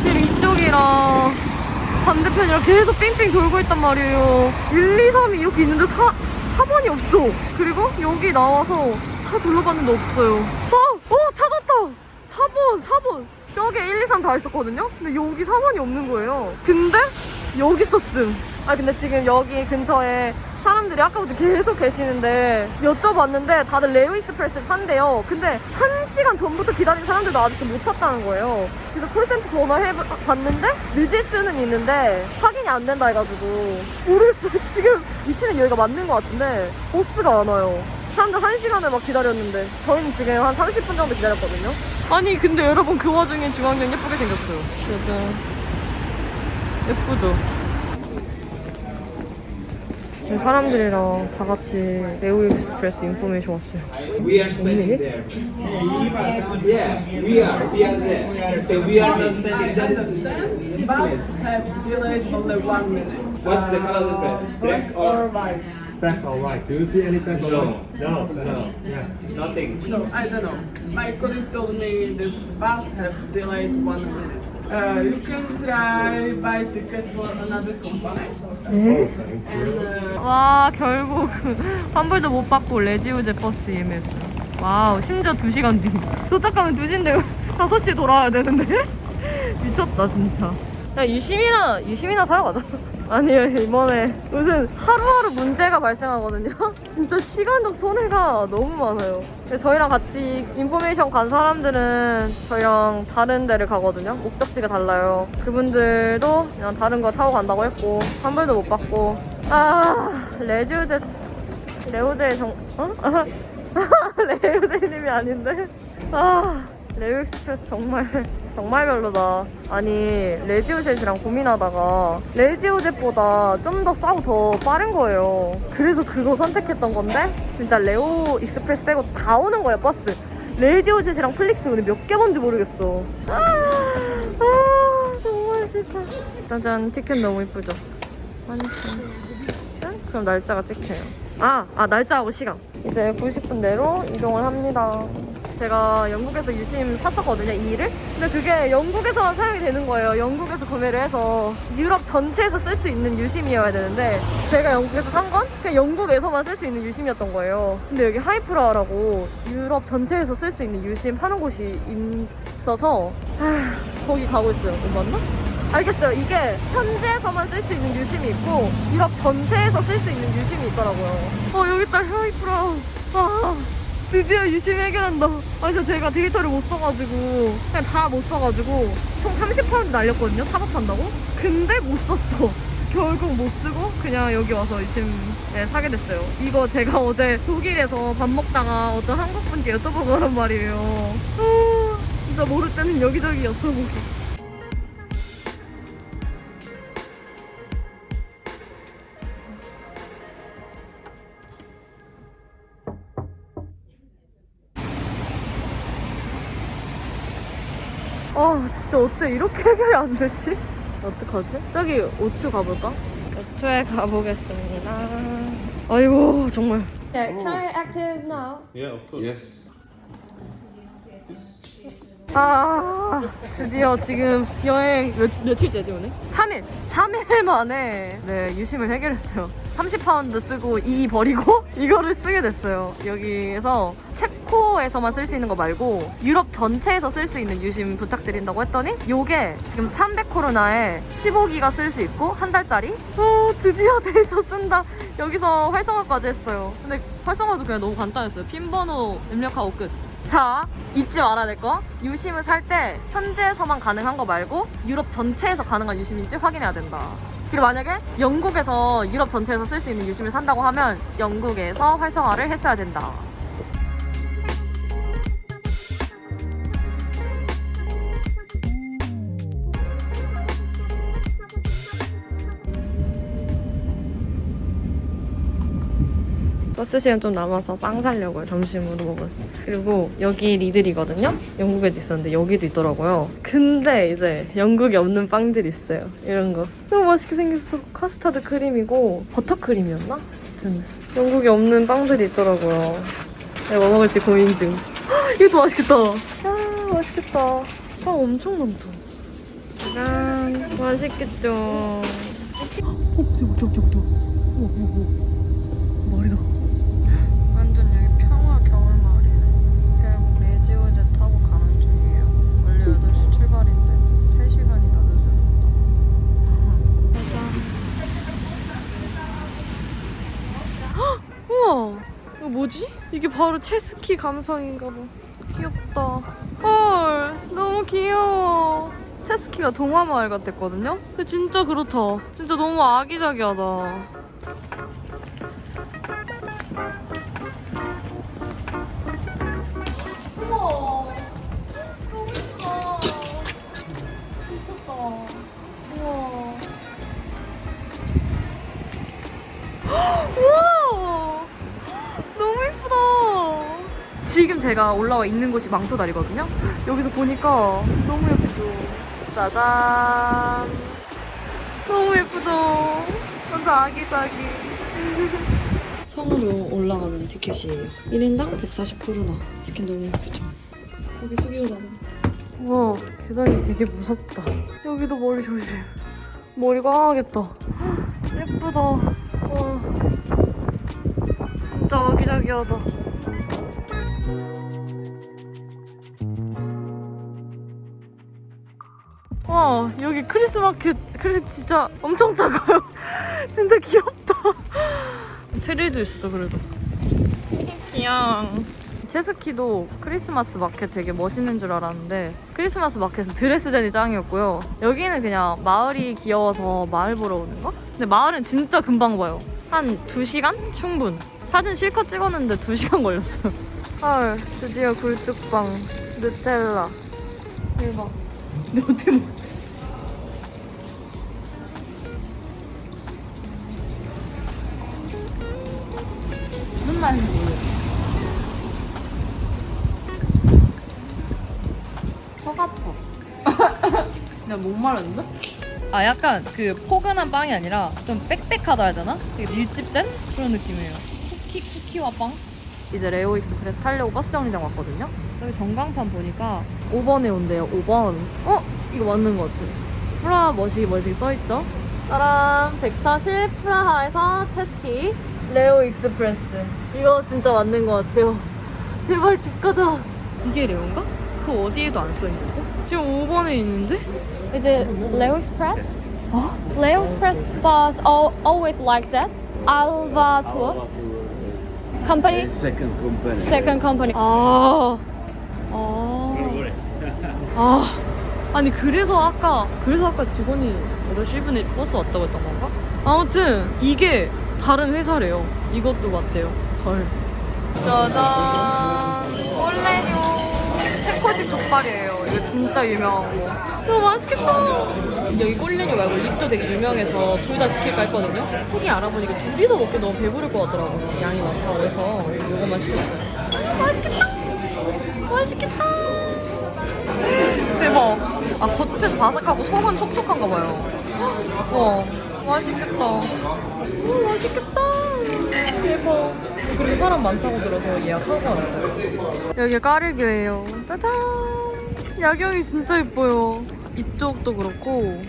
지금 이쪽이랑 반대편이랑 계속 삥삥 돌고 있단 말이에요. 1, 2, 3이 이렇게 있는데 4, 4번이 없어. 그리고 여기 나와서 다 둘러봤는데 없어요. 어! 어! 찾았다! 4번! 4번! 저기 1, 2, 3 다 있었거든요? 근데 여기 4번이 없는 거예요. 근데 여기 있었음. 아 근데 지금 여기 근처에 사람들이 아까부터 계속 계시는데 여쭤봤는데 다들 레오 익스프레스를 탄대요. 근데 한 시간 전부터 기다린 사람들도 아직도 못 탔다는 거예요. 그래서 콜센터 전화해봤는데 늦을 수는 있는데 확인이 안 된다 해가지고 모르겠어요. 지금 위치는 여기가 맞는 것 같은데 버스가 안 와요. 사람들 한 시간을 막 기다렸는데 저희는 지금 한 30분 정도 기다렸거든요. 아니 근데 여러분 그 와중에 중앙역 예쁘게 생겼어요. 짜잔. 예쁘죠? 지금 사람들이랑 다 같이 레오 익스프레스 인포메이션 왔어요. We are spending there. Yeah, we are. We are there. So we are not spending that. Is, Bus have delayed only one minute. what's the color of the bread? Black or white. Black's all right. Do you see any black? No. No. No. Yeah. nothing? So I don't know. My colleague told me this bus have delayed one minute. Uh, you can try buy ticket for another company. And uh, 와 결국 환불도 못 받고 레지우제 버스 예매했어요. 와우 심지어 2시간 뒤. 도착하면 2시인데 5시에 돌아와야 되는데? 미쳤다 진짜. 야 유심이나 유심이나 사러 가자. 아니요 이번에 무슨 하루하루 문제가 발생하거든요. 진짜 시간적 손해가 너무 많아요. 저희랑 같이 인포메이션 간 사람들은 저희랑 다른 데를 가거든요. 목적지가 달라요. 그분들도 그냥 다른 거 타고 간다고 했고 환불도 못 받고 아 레지우제 레오제 정 어? 레오제님이 아닌데 아 레오 익스프레스 정말 정말 별로다 아니 레지오젯이랑 고민하다가 레지오젯보다 좀 더 싸고 더 빠른 거예요 그래서 그거 선택했던 건데 진짜 레오 익스프레스 빼고 다 오는 거야 버스 레지오젯이랑 플릭스 근데 몇개 뭔지 모르겠어 아, 아 정말 싫다 짜잔 티켓 너무 이쁘죠? 응? 그럼 날짜가 찍혀요. 아, 아 날짜하고 시간. 이제 90분 내로 이동을 합니다. 제가 영국에서 유심 샀었거든요, 이 일을. 근데 그게 영국에서만 사용이 되는 거예요. 영국에서 구매를 해서 유럽 전체에서 쓸 수 있는 유심이어야 되는데 제가 영국에서 산 건 그냥 영국에서만 쓸 수 있는 유심이었던 거예요. 근데 여기 하이프라라고 유럽 전체에서 쓸 수 있는 유심 파는 곳이 있어서 아, 거기 가고 있어요. 맞나? 알겠어요. 이게 현지에서만 쓸 수 있는 유심이 있고 유럽 전체에서 쓸 수 있는 유심이 있더라고요. 어 여기 있다 헤어이프라. 아 드디어 유심 해결한다. 아 진짜 제가 데이터를 못 써가지고 그냥 다 못 써가지고 총 30파운드 날렸거든요. 탑업한다고. 근데 못 썼어. 결국 못 쓰고 그냥 여기 와서 유심 네, 사게 됐어요. 이거 제가 어제 독일에서 밥 먹다가 어떤 한국 분께 여쭤보고 그런 말이에요. 아, 진짜 모를 때는 여기저기 여쭤보고. 아 진짜 어때 이렇게 해결이 안 되지? 어떡하지? 저기 오투 가볼까? 오투에 가보겠습니다 아이고 정말 Yeah, can I active now? Yeah, of course. Yes. 아 드디어 지금 여행 몇, 며칠째지 오늘? 3일. 3일 만에 네 유심을 해결했어요. 30파운드 쓰고 2 버리고 이거를 쓰게 됐어요. 여기에서 체코에서만 쓸 수 있는 거 말고 유럽 전체에서 쓸 수 있는 유심 부탁드린다고 했더니 요게 지금 300코로나에 15기가 쓸 수 있고 한 달짜리? 어 드디어 데이터 쓴다. 여기서 활성화까지 했어요. 근데 활성화도 그냥 너무 간단했어요. 핀 번호 입력하고 끝 자, 잊지 말아야 될 거. 유심을 살 때 현지에서만 가능한 거 말고 유럽 전체에서 가능한 유심인지 확인해야 된다. 그리고 만약에 영국에서 유럽 전체에서 쓸 수 있는 유심을 산다고 하면 영국에서 활성화를 했어야 된다. 버스 시간 좀 남아서 빵 사려고요 점심으로 먹을 그리고 여기 리들이거든요 영국에도 있었는데 여기도 있더라고요 근데 이제 영국에 없는 빵들이 있어요 이런 거 너무 맛있게 생겼어 카스타드 크림이고 버터크림이었나? 아무튼 영국에 없는 빵들이 있더라고요 내가 뭐 먹을지 고민 중 헉, 이것도 맛있겠다 아 맛있겠다 아 엄청 많다. 짠 맛있겠죠. 어 대박 대박 대박 대박. 우와 우와 우와 말이다. 완전 여기 평화 겨울 마을이에요. 결국 레지오제 타고 가는 중이에요. 원래 8시 출발인데 3시간이나 늦어졌다. 헉, 우와 이거 뭐지? 이게 바로 체스키 감성인가 봐. 귀엽다. 헐 너무 귀여워. 체스키가 동화 마을 같았거든요? 진짜 그렇다. 진짜 너무 아기자기하다. 제가 올라와 있는 곳이 망토다리거든요. 여기서 보니까 너무 예쁘죠. 짜잔. 너무 예쁘죠. 완전 아기자기. 성으로 올라가는 티켓이에요. 1인당 140크루나. 티켓 너무 예쁘죠. 여기 숙이로 나는 와, 계단이 되게 무섭다. 여기도 머리 조심. 머리 꽝하겠다. 예쁘다. 와. 진짜 아기자기하다. 와 여기 크리스마켓 그래 진짜 엄청 작아요. 진짜 귀엽다. 트리도 있어 그래도. 귀여워. 체스키도 크리스마스 마켓 되게 멋있는 줄 알았는데 크리스마스 마켓은 드레스덴이 짱이었고요. 여기는 그냥 마을이 귀여워서 마을 보러 오는 거? 근데 마을은 진짜 금방 봐요. 한 2시간? 충분. 사진 실컷 찍었는데 2시간 걸렸어요. 헐 드디어 굴뚝빵 누텔라. 대박. 근데 어떻게 먹지? 목마른데? 아 약간 그 포근한 빵이 아니라 좀 빽빽하다 해야 되나? 되게 밀집된 그런 느낌이에요. 쿠키, 쿠키와 빵? 이제 레오 익스프레스 타려고 버스 정류장 왔거든요. 저기 전광판 보니까 5번에 온대요 5번. 어? 이거 맞는 것 같아. 프라하 멋이 멋이 써있죠? 짜란 140 프라하에서 체스키 레오 익스프레스. 이거 진짜 맞는 것 같아요. 제발 집 가자. 이게 레오인가? 그 어디에도 안 써있는데? 지금 5번에 있는데? Is it Leo Express? Oh, Leo Express bus all, always like that. Alba Tour company, Second company. second company. 아, 아, 아, 아니 그래서 아까 그래서 아까 직원이 8시 1분에 버스 왔다고 했던 건가? 아무튼 이게 다른 회사래요. 이것도 맞대요. 헐. 짜잔, 체코식 족발이에요. 이거 진짜 유명한 거. 너무 맛있겠다. 여기 꼴레뇨 말고 립도 되게 유명해서 둘 다 시킬까 했거든요. 후기 알아보니까 둘이서 먹기 너무 배부를 것 같더라고요. 양이 많다고 해서 이거만 시켰어요. 맛있겠다. 맛있겠다. 대박. 아 겉은 바삭하고 속은 촉촉한가 봐요. 와 맛있겠다. 오 맛있겠다. 대박. 그리고 사람 많다고 들어서 예약하고 왔어요. 여기가 까르교예요. 짜잔. 야경이 진짜 예뻐요. 이쪽도 그렇고.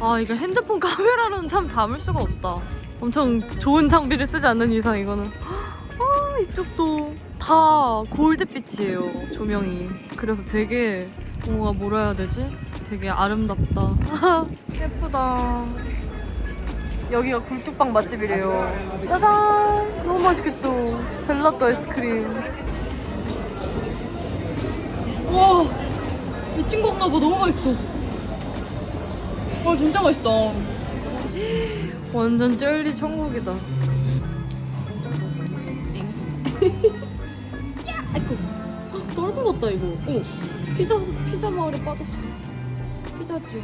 아 이거 핸드폰 카메라로는 참 담을 수가 없다. 엄청 좋은 장비를 쓰지 않는 이상 이거는. 아 이쪽도 다 골드빛이에요 조명이. 그래서 되게 뭔가 뭐라 해야 되지? 되게 아름답다. 예쁘다. 여기가 굴뚝빵 맛집이래요. 짜잔! 너무 맛있겠죠? 젤라또 아이스크림. 와! 미친 건가 봐. 너무 맛있어. 와, 진짜 맛있다. 완전 젤리 천국이다. 아이고. 떨군 같다, 이거. 어, 피자, 피자 마을에 빠졌어. 피자집.